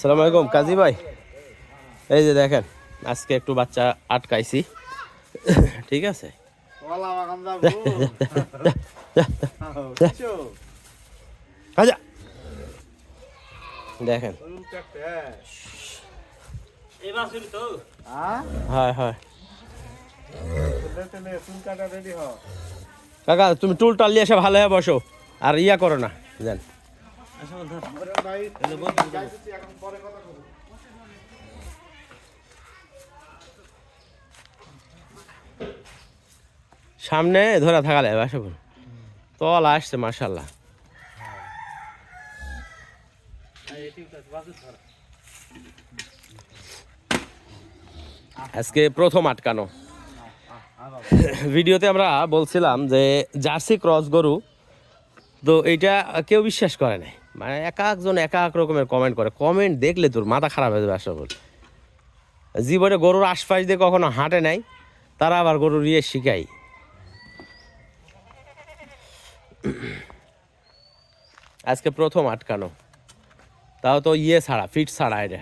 সালাম আলাইকুম কাজী ভাই। এই যে দেখেন আজকে একটু বাচ্চা আটকাইছি। ঠিক আছে। কিছু আচ্ছা। দেখেন। হ্যাঁ? কাকা তুমি টুল টাল নিয়ে এসে ভালো হয়ে বসো আর ইয়া করো না জান। সামনে ধরে থাকালে করুন তল আসছে মার্শাল্লাহ আজকে প্রথম আটকানো। ভিডিওতে আমরা বলছিলাম যে জার্সি ক্রস গরু, তো এইটা কেউ বিশ্বাস করে না মানে এক একজন এক এক রকমের কমেন্ট করে। কমেন্ট দেখলে তোর মাথা খারাপ হয়ে যাবে বল জীবনে গরুর আশপাশ দিয়ে কখনো হাঁটে নাই তারা আবার গরুর ইয়ে শিখাই আজকে প্রথম আটকানো। তাও তো ইয়ে ছাড়া ফিট ছাড়া এটা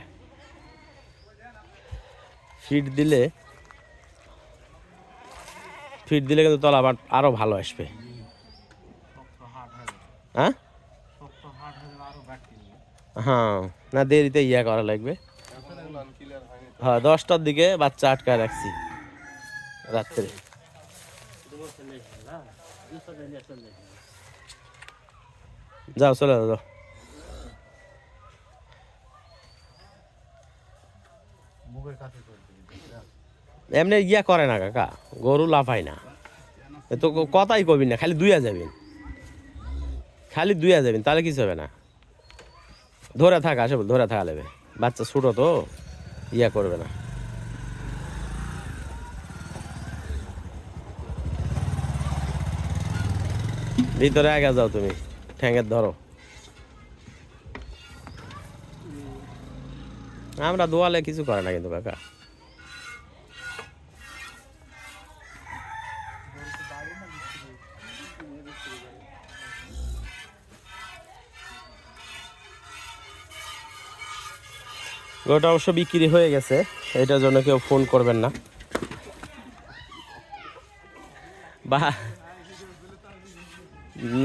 ফিট দিলে ফিট দিলে কিন্তু তলা আবার আরও ভালো আসবে। হ্যাঁ? হ্যাঁ না দেরিতে ইয়া করা লাগবে। হ্যাঁ দশটার দিকে বাচ্চা আটকায় রাখছি। রাত্রে। যাও, চলে যাও এমনি ইয়া করে না কাকা, গরু লাফায় না। তো কথাই কবি না, খালি দুইয়া যাবেন। খালি দুইয়া যাবেন, তাহলে কিছু হবে না। ধরে থাকা, আসে ধরে থাকা লেবে বাচ্চা ছোটো তো, ইয়া করবে না। ভিতরে আগে যাও তুমি ঠ্যাঙ্গের ধরো। আমরা দোয়ালে কিছু করে না কিন্তু কাকা। ওটা অবশ্য বিক্রি হয়ে গেছে। এটার জন্য কেউ ফোন করবেন না। বা,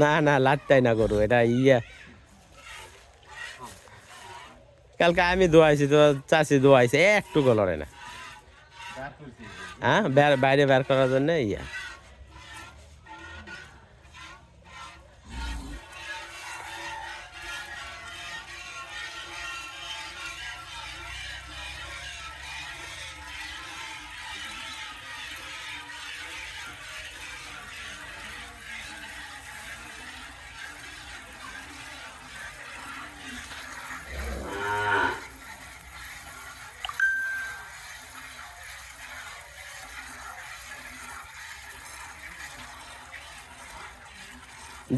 না না, লাটটাই না করু এটা ইয়া। কালকে আমি দোয়াইছি, তো চাষি দোয়াইছে একটু লড়ে না। হ্যাঁ বাইরে বের করার জন্য ইয়া।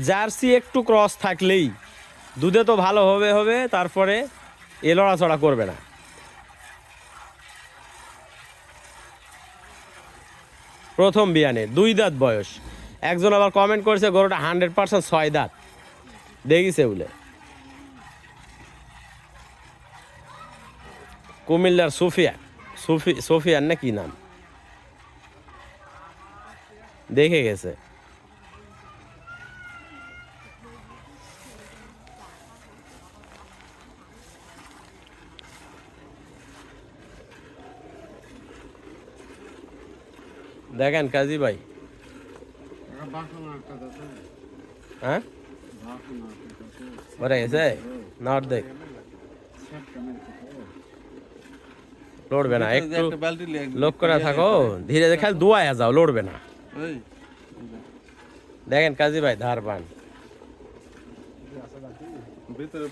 জার্সি একটু ক্রস থাকলেই। দুধে তো ভালো হবে হবে, তারপরে এ লড়াচড়া করবে না। প্রথম বিয়ানে, দুই দাঁত বয়স। একজন আবার কমেন্ট করেছে, গরুটা হান্ড্রেড পার্সেন্ট ছয় দাঁত। দেখিছে বলে। কুমিল্লার সুফিয়া সুফি সোফিয়ান না কি নাম? দেখে গেছে। দেখেন কাজী ভাই। হ্যাঁ? ওরা গেছে না অর্ধেক। লড়বে না, একটু লোক করে থাকো, ধীরে ধীরে খালি দোয়ায় যাও, লড়বে না। দেখেন কাজী ভাই, ধার পান। ভিতরে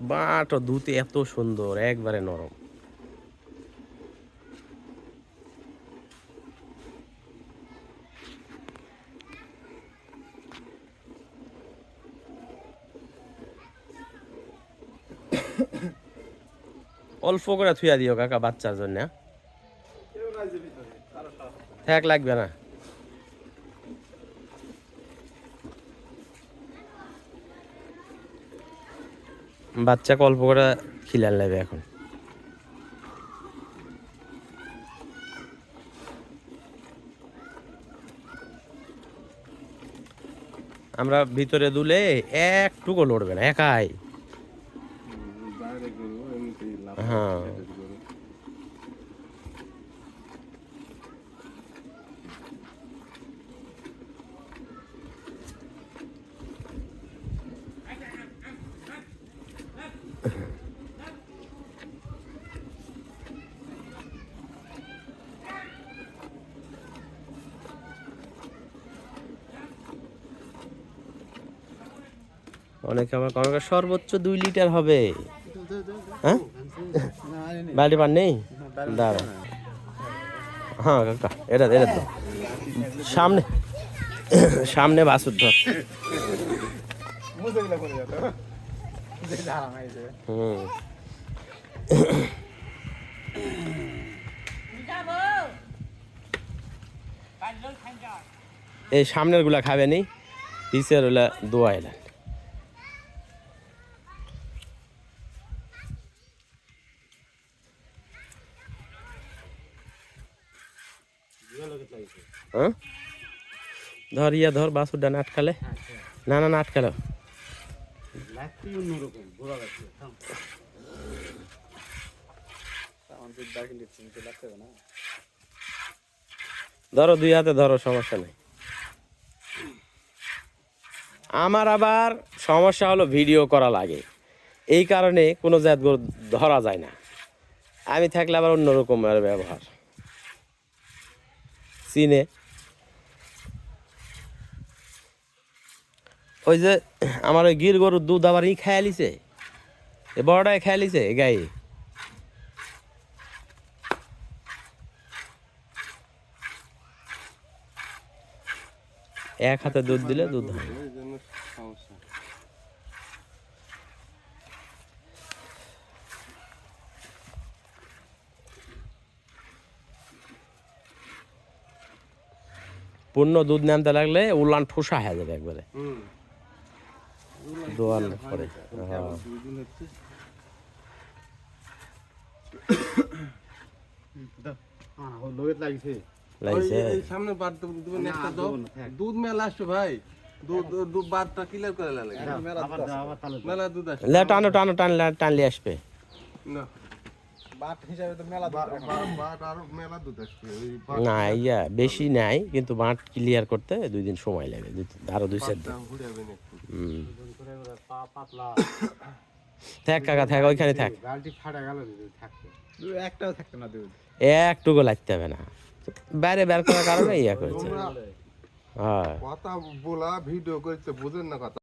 বাট ধুতে এত সুন্দর একবারে নরম। অল্প করে থুয়া দিও কাকা বাচ্চার জন্য হ্যাঁ? থাক লাগবে না। বাচ্চা অল্প করে খিলার লাগবে এখন। আমরা ভিতরে দুলে একটুকু লড়বে না একাই বাইরে গরু এমনিতে লাভ হ্যাঁ গরু অনেকে আমার কমে সর্বোচ্চ দুই লিটার হবে। হ্যাঁ? বাড়ি পার নেই? দাঁড়া হ্যাঁ কাকা, এটা এটা তো সামনে সামনে বাসুর ধর। হুম। এই সামনেরগুলা খাবে নি পিছের ওলা দোয়া এলেন। হ্যাঁ? ধর, ইয়া ধর বাসুরটা নাটকালে না না নাটকালো ধরো, দুই হাতে ধরো, সমস্যা নেই। আমার আবার সমস্যা হলো ভিডিও করা লাগে। এই কারণে কোনো জাত গরু ধরা যায় না। আমি থাকলে আবার অন্যরকম ব্যবহার। চিনে ওই যে আমার ওই গির গরুর দুধ আবার ই খেয়ালিছে এ বড়টাই খেয়ালিছে গায়ে এক হাতে দুধ দিলে দুধ পূর্ণ দুধ নামতে লাগলে উলান ঠোসা হয়ে যাবে একবারে। দোয়ার পরে হ্যাঁ। সামনে বার না, একটা দাও। দুধ মেলা আসছে ভাই। দুধ দুধ বারটা ক্লিয়ার করে লাগে। মেলা দুধ আসছে। লে টানো টানো টানলে টানলে আসবে। না। না। ইয়া বেশি নাই কিন্তু মাঠ ক্লিয়ার করতে দুই দিন সময় লাগে আরও দুই চার দিন। থাক কাকা থাক ওইখানে থাক। গালটি ফাটা গেল যদি থাকতো একটাও থাকতো না দুধ। একটুকু লাগতে হবে না। বাইরে বের করার কারণে ইয়া করেছে। হ্যাঁ। কথা বলা ভিডিও করতে বুঝেন না কথা।